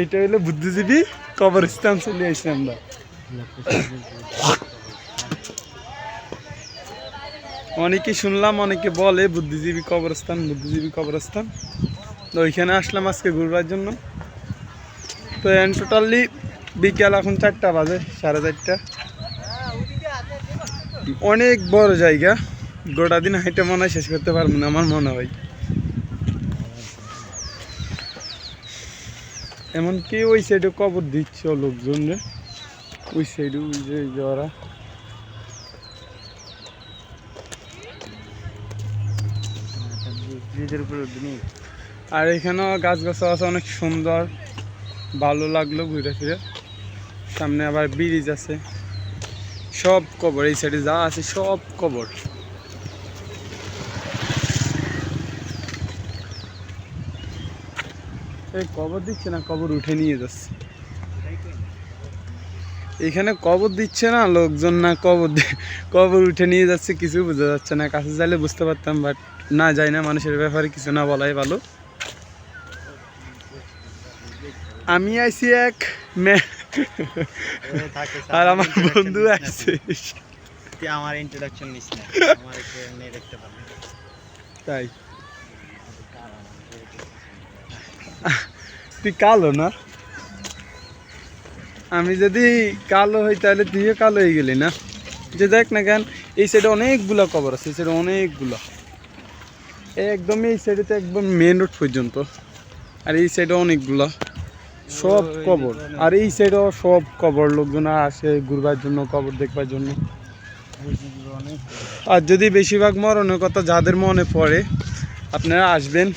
এইটা হলো বুদ্ধিজীবী কবরস্থান চলে আসছি আমরা। অনেকে শুনলাম, অনেকে বলে বুদ্ধিজীবী কবরস্থান বুদ্ধিজীবী কবরস্থান। তো ওইখানে আসলাম আজকে ঘুরবার জন্য। তো এন টোটালি বিকাল এখন চারটা বাজে, সাড়ে চারটা। অনেক বড় জায়গা। গোটা দিন হাইটে মনে হয় শেষ করতে পারব না, আমার মনে হয়। এমনকি ওই সাইডে কবর দিচ্ছে লোকজন রে। ওই সাইডে ওই যে ওই যে ওরা। ব্রিজের উপরে আর এখানেও গাছ গাছা আছে অনেক সুন্দর। ভালো লাগল ঘুরে ফিরে। সামনে আবার ব্রিজ আছে। সব কবর এই সাইডে যা আছে সব কবর। এই কবর দিচ্ছে না কবর উঠে নিয়ে যাচ্ছে। এখানে কবর দিচ্ছে না লোকজন না কবর কবর উঠে নিয়ে যাচ্ছে কিছু বোঝা যাচ্ছে না। কাছে যাইলে বুঝতে পারতাম বাট না যাই না মানুষের ব্যাপারে কিছু না বলাই ভালো। আমি আইছি এক আর আমার বন্ধু তুই আমার ইন্ট্রোডাকশন নিস না আমার দেখতে পারবি তাই। তুই কালো না? আমি যদি কালো হই তাহলে তুইও কালো হয়ে গেলি না? যে দেখ না কেন এই সাইডে অনেকগুলো কবর আছে এই সাইডে অনেকগুলো। একদম এই সাইডে তো একদম মেন রোড পর্যন্ত। আর এই সাইডে অনেকগুলো। সব কবর আর এই সাইডেও সব কবর লোকজন আসে ঘুরবার জন্য কবর দেখবার জন্য। আর যদি বেশিরভাগ মরণের কথা যাদের মনে পড়ে আপনারা আসবেন।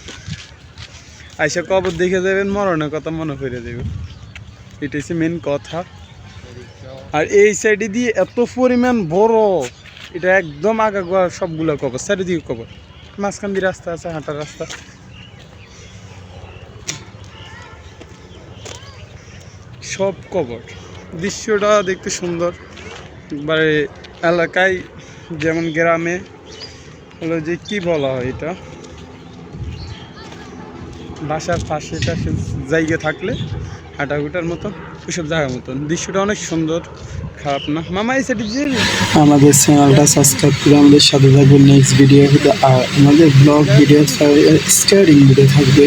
আইসা কবর দেখে যাবেন মরণের কথা মনে করে দেবে এটা হচ্ছে মেন কথা। আর এই সাইডে দিয়ে এত পরিমাণ বড়, এটা একদম আগা গোয়া সবগুলো কবর, চারিদিকে কবর। মাঝখান দিয়ে রাস্তা আছে, হাঁটার রাস্তা। সব কবর। দৃশ্যটা দেখতে সুন্দর। একবারে এলাকায়, যেমন গ্রামে, হলো যে কি বলা হয় এটা? বাসার পাশে পাশে জায়গা থাকলে হাঁটাহুটার মতো ওইসব জায়গার মতন দৃশ্যটা অনেক সুন্দর, খারাপ না। মামা, এই সাইডে যে আমাদের চ্যানেলটা সাবস্ক্রাইব করে আমাদের সাথে থাকবে নেক্সট ভিডিও আর আমাদের ব্লগ ভিডিও স্টার্টিং ভিডিও থাকবে।